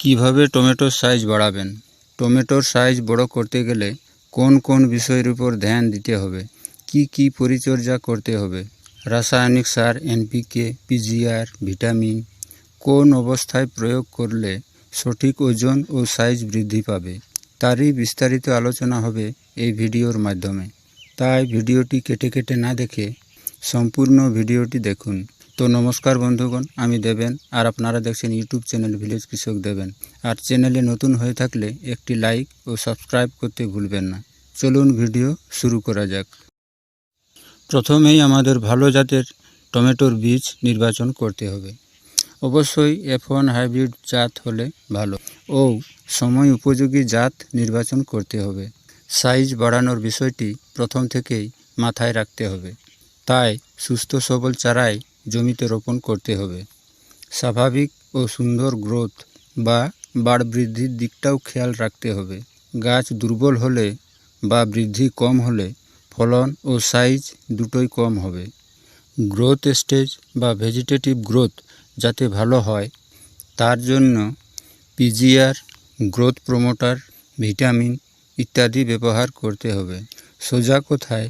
কীভাবে টমেটোর সাইজ বাড়াবেন? টমেটোর সাইজ বড় করতে গেলে কোন কোন বিষয়ের উপর ধ্যান দিতে হবে? কি কি পরিচর্যা করতে হবে? রাসায়নিক সার এনপিকে পিজিআর ভিটামিন কোন অবস্থায় প্রয়োগ করলে সঠিক ওজন ও সাইজ বৃদ্ধি পাবে? তারই বিস্তারিত আলোচনা হবে এই ভিডিওর মাধ্যমে। তাই ভিডিওটি কেটে কেটে না দেখে সম্পূর্ণ ভিডিওটি দেখুন। তো নমস্কার বন্ধুগণ, আমি দেবেন আর আপনারা দেখছেন ইউটিউব চ্যানেল ভিলেজ কৃষক দেবেন। আর চ্যানেলে নতুন হয়ে থাকলে একটি লাইক ও সাবস্ক্রাইব করতে ভুলবেন না। চলুন ভিডিও শুরু করা যাক। প্রথমেই আমাদের ভালো জাতের টমেটোর বীজ নির্বাচন করতে হবে। অবশ্যই এফ ওয়ান হাইব্রিড জাত হলে ভালো। ও সময় উপযোগী জাত নির্বাচন করতে হবে। সাইজ বাড়ানোর বিষয়টি প্রথম থেকেই মাথায় রাখতে হবে। তাই সুস্থ সবল চারাই জমিতে রোপণ করতে হবে। স্বাভাবিক ও সুন্দর গ্রোথ বা বাড় বৃদ্ধির দিকটাও খেয়াল রাখতে হবে। গাছ দুর্বল হলে বা বৃদ্ধি কম হলে ফলন ও সাইজ দুটোই কম হবে। গ্রোথ স্টেজ বা ভেজিটেটিভ গ্রোথ যাতে ভালো হয়, তার জন্য পিজিআর, গ্রোথ প্রমোটার, ভিটামিন ইত্যাদি ব্যবহার করতে হবে। সোজা কথায়,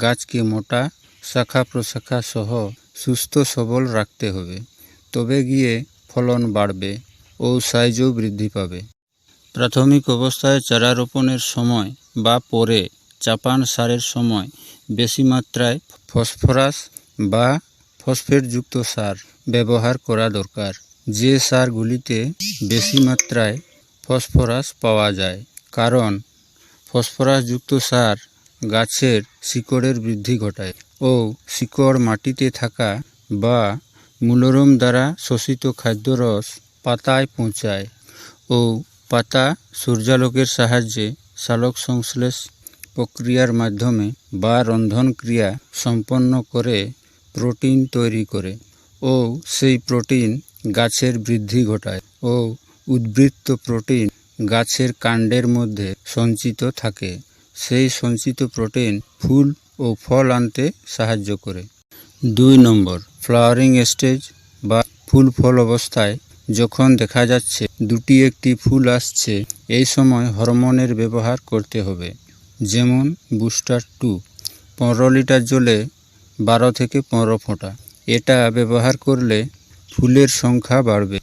গাছকে মোটা শাখা প্রশাখা সহ সুস্থ সবল রাখতে হবে। তবে গিয়ে ফলন বাড়বে ও সাইজও বৃদ্ধি পাবে। প্রাথমিক অবস্থায় চারা রোপণের সময় বা পরে চাপান সারের সময় বেশি মাত্রায় ফসফরাস বা ফসফেটযুক্ত সার ব্যবহার করা দরকার। যে সারগুলিতে বেশি মাত্রায় ফসফরাস পাওয়া যায়, কারণ ফসফরাসযুক্ত সার গাছের শিকড়ের বৃদ্ধি ঘটায়। ও শিকড় মাটিতে থাকা বা মূলরম দ্বারা শোষিত খাদ্যরস পাতায় পৌঁছায় ও পাতা সূর্যালোকের সাহায্যে সালোক সংশ্লেষ প্রক্রিয়ার মাধ্যমে বা রন্ধন ক্রিয়া সম্পন্ন করে প্রোটিন তৈরি করে ও সেই প্রোটিন গাছের বৃদ্ধি ঘটায় ও উদ্বৃত্ত প্রোটিন গাছের কাণ্ডের মধ্যে সঞ্চিত থাকে। সেই সঞ্চিত প্রোটিন ফুল ও ফল আনতে সাহায্য করে। দুই নম্বর, ফ্লাওয়ারিং স্টেজ বা ফুল ফল অবস্থায় যখন দেখা যাচ্ছে দুটি একটি ফুল আসছে, এই সময় হরমোনের ব্যবহার করতে হবে। যেমন বুস্টার টু, পনেরো লিটার জলে বারো থেকে পনেরো ফোঁটা। এটা ব্যবহার করলে ফুলের সংখ্যা বাড়বে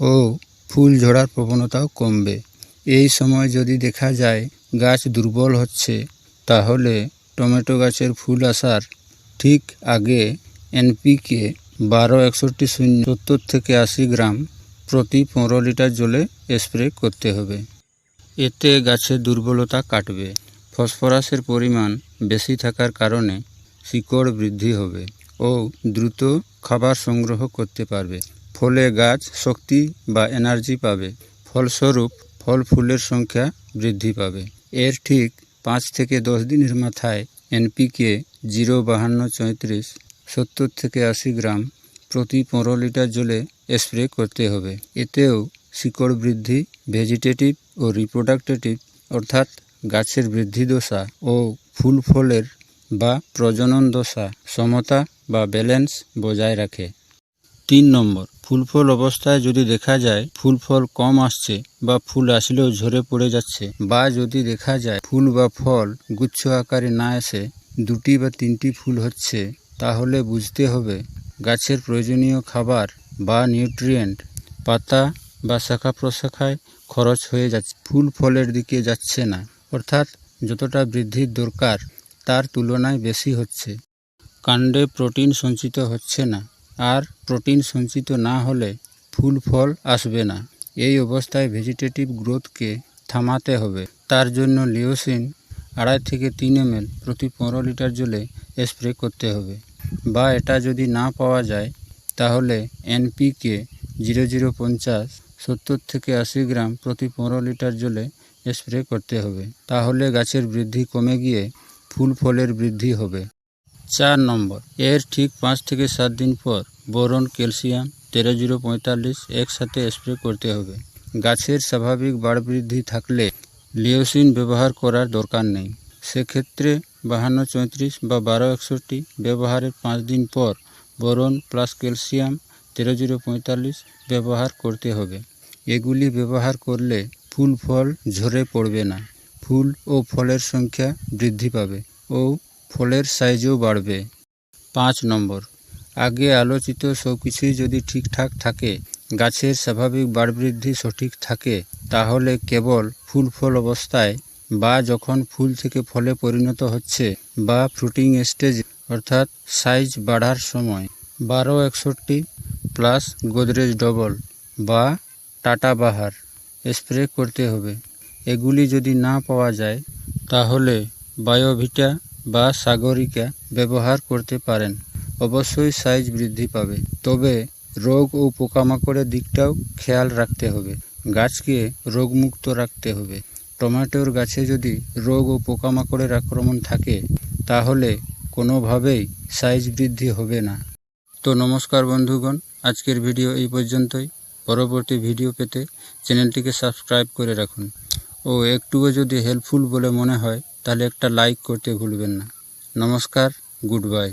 ও ফুল ঝরার প্রবণতাও কমবে। এই সময় যদি দেখা যায় গাছ দুর্বল হচ্ছে, তাহলে টমেটো গাছের ফুল আসার ঠিক আগে এনপিকে বারো একষট্টি শূন্য সত্তর থেকে আশি গ্রাম প্রতি পনেরো লিটার জলে স্প্রে করতে হবে। এতে গাছের দুর্বলতা কাটবে। ফসফরাসের পরিমাণ বেশি থাকার কারণে শিকড় বৃদ্ধি হবে ও দ্রুত খাবার সংগ্রহ করতে পারবে। ফলে গাছ শক্তি বা এনার্জি পাবে। ফলস্বরূপ ফল ফুলের সংখ্যা বৃদ্ধি পাবে। এর ঠিক পাঁচ থেকে দশ দিনের মাথায় এনপিকে জিরো বাহান্ন চৌত্রিশ সত্তর থেকে আশি গ্রাম প্রতি পনেরো লিটার জলে স্প্রে করতে হবে। এতেও শিকড় বৃদ্ধি ভেজিটেটিভ ও রিপ্রোডাক্টেটিভ অর্থাৎ গাছের বৃদ্ধি দশা ও ফুল ফলের বা প্রজনন দশা সমতা বা ব্যালেন্স বজায় রাখে। তিন নম্বর ফুল ফল অবস্থায় যদি দেখা যায়, ফুল ফল কম আসছে বা ফুল আসলেও ঝরে পড়ে যাচ্ছে, বা যদি দেখা যায় ফুল বা ফল গুচ্ছ আকারে না এসে দুটি বা তিনটি ফুল হচ্ছে, তাহলে বুঝতে হবে গাছের প্রয়োজনীয় খাবার বা নিউট্রিয়েন্ট পাতা বা শাখা প্রশাখায় খরচ হয়ে যাচ্ছে, ফুল ফলের দিকে যাচ্ছে না। অর্থাৎ যতটা বৃদ্ধির দরকার, তার তুলনায় বেশি হচ্ছে। কাণ্ডে প্রোটিন সঞ্চিত হচ্ছে না। আর প্রোটিন সঞ্চিত না হলে ফুল ফল আসবে না। এই অবস্থায় ভেজিটেটিভ গ্রোথকে থামাতে হবে। তার জন্য লিওসিন আড়াই থেকে তিন এম প্রতি পনেরো লিটার জলে স্প্রে করতে হবে বা এটা যদি না পাওয়া যায়, তাহলে এনপিকে জিরো জিরো পঞ্চাশ, সত্তর থেকে আশি গ্রাম প্রতি পনেরো লিটার জলে স্প্রে করতে হবে। তাহলে গাছের বৃদ্ধি কমে গিয়ে ফুল ফলের বৃদ্ধি হবে। চার নম্বর, এর ঠিক পাঁচ থেকে সাত দিন পর বোরন ক্যালসিয়াম তেরো জিরো পঁয়তাল্লিশ একসাথে স্প্রে করতে হবে। গাছের স্বাভাবিক বাড় বৃদ্ধি থাকলে লিওসিন ব্যবহার করার দরকার নেই। সেক্ষেত্রে বাহান্ন চৌত্রিশ বা বারো একষট্টি ব্যবহারের পাঁচ দিন পর বোরন প্লাস ক্যালসিয়াম তেরো জিরো পঁয়তাল্লিশ ব্যবহার করতে হবে। এগুলি ব্যবহার করলে ফুল ফল ঝরে পড়বে না। ফুল ও ফলের সংখ্যা বৃদ্ধি পাবে ও ফলের সাইজও বাড়বে। পাঁচ নম্বর আগে আলোচিত সব কিছুই যদি ঠিকঠাক থাকে, গাছের স্বাভাবিক বাড়বৃদ্ধি সঠিক থাকে, তাহলে কেবল ফুল ফল অবস্থায় বা যখন ফুল থেকে ফলে পরিণত হচ্ছে বা ফ্রুটিং স্টেজ অর্থাৎ সাইজ বাড়ার সময়। বারো একষট্টি প্লাস গোদরেজ ডবল বা টাটা বাহার স্প্রে করতে হবে। এগুলি যদি না পাওয়া যায়, তাহলে বায়োভিটা বা সাগরিকা ব্যবহার করতে পারেন। অবশ্যই সাইজ বৃদ্ধি পাবে। তবে রোগ ও পোকামাকড়ের দিকটাও খেয়াল রাখতে হবে। গাছকে রোগমুক্ত রাখতে হবে। টমেটোর গাছে যদি রোগ ও পোকামাকড়ের আক্রমণ থাকে, তাহলে কোনোভাবেই সাইজ বৃদ্ধি হবে না। তো নমস্কার বন্ধুগণ, আজকের ভিডিও এই পর্যন্তই। পরবর্তী ভিডিও পেতে চ্যানেলটিকে সাবস্ক্রাইব করে রাখুন। ও একটুও যদি হেল্পফুল বলে মনে হয়, তাহলে একটা লাইক করতে ভুলবেন না। নমস্কার, গুড বাই।